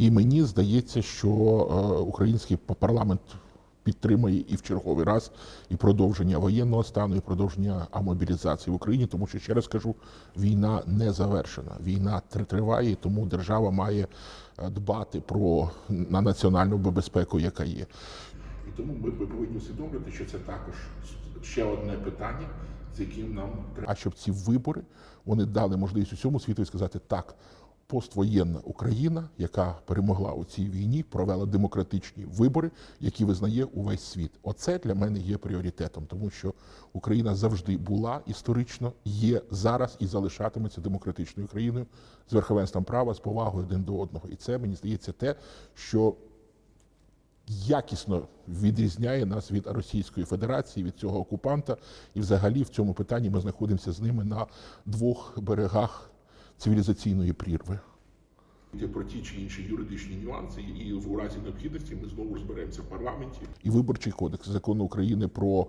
І мені здається, що е, український парламент підтримає і в черговий раз і продовження воєнного стану, і продовження мобілізації в Україні, тому що ще раз кажу, війна не завершена. Війна тр- триває, тому держава має е, дбати про на національну безпеку, яка є. І тому ми повинні усвідомлювати, що це також ще одне питання, з яким нам треба. А щоб ці вибори вони дали можливість усьому світу сказати так. Поствоєнна Україна, яка перемогла у цій війні, провела демократичні вибори, які визнає увесь світ. Оце для мене є пріоритетом, тому що Україна завжди була історично, є зараз і залишатиметься демократичною країною з верховенством права, з повагою один до одного. І це мені здається те, що якісно відрізняє нас від Російської Федерації, від цього окупанта. І взагалі в цьому питанні ми знаходимося з ними на двох берегах цивілізаційної прірви. Про ті чи інші юридичні нюанси, і в разі необхідності ми знову ж зберемося в парламенті. І виборчий кодекс закону України про е,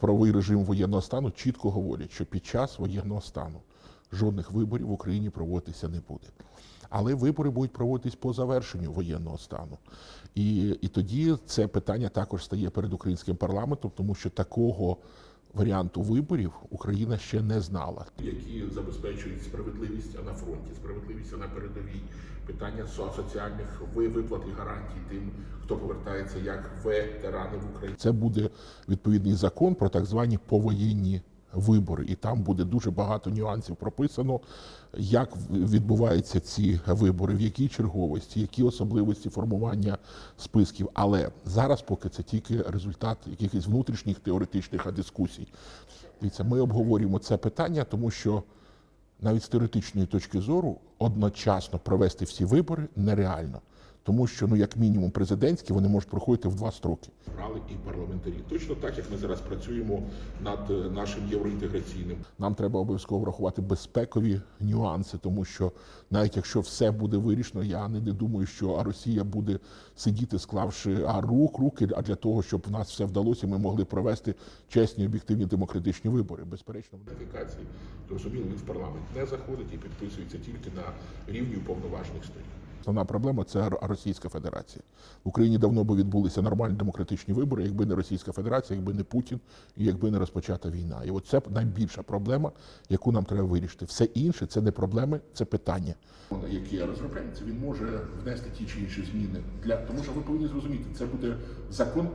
правовий режим воєнного стану чітко говорять, що під час воєнного стану жодних виборів в Україні проводитися не буде. Але вибори будуть проводитись по завершенню воєнного стану. І, і тоді це питання також стає перед українським парламентом, тому що такого варіанту виборів Україна ще не знала. Які забезпечують справедливість на фронті, справедливість на передовій, питання со- соціальних виплат і гарантій тим, хто повертається як ветерани в Україні. Це буде відповідний закон про так звані повоєнні вибори, і там буде дуже багато нюансів прописано, як відбуваються ці вибори, в якій черговості, які особливості формування списків. Але зараз, поки це тільки результат якихось внутрішніх теоретичних дискусій. Дивіться, ми обговорюємо це питання, тому що навіть з теоретичної точки зору одночасно провести всі вибори нереально. Тому що, ну як мінімум, президентські вони можуть проходити в два строки. Брали і парламентарі. Точно так, як ми зараз працюємо над е, нашим євроінтеграційним. Нам треба обов'язково врахувати безпекові нюанси, тому що навіть якщо все буде вирішено, я не, не думаю, що Росія буде сидіти, склавши а рук, руки, а для того, щоб в нас все вдалося, ми могли провести чесні, об'єктивні демократичні вибори. Безперечно, в ратифікації зрозуміло, він в парламент не заходить і підписується тільки на рівні уповноважених сторін. Основна проблема це Російська Федерація. В Україні давно би відбулися нормальні демократичні вибори, якби не Російська Федерація, якби не Путін і якби не розпочата війна. І от це найбільша проблема, яку нам треба вирішити. Все інше це не проблеми, це питання. Які розробляється, він може внести ті чи інші зміни для тому, що ви повинні зрозуміти, це буде закон